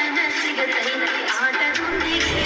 ಮನಸ್ಸಿಗೆ ತೈರಿ ಆಟದೊಂದಿಗೆ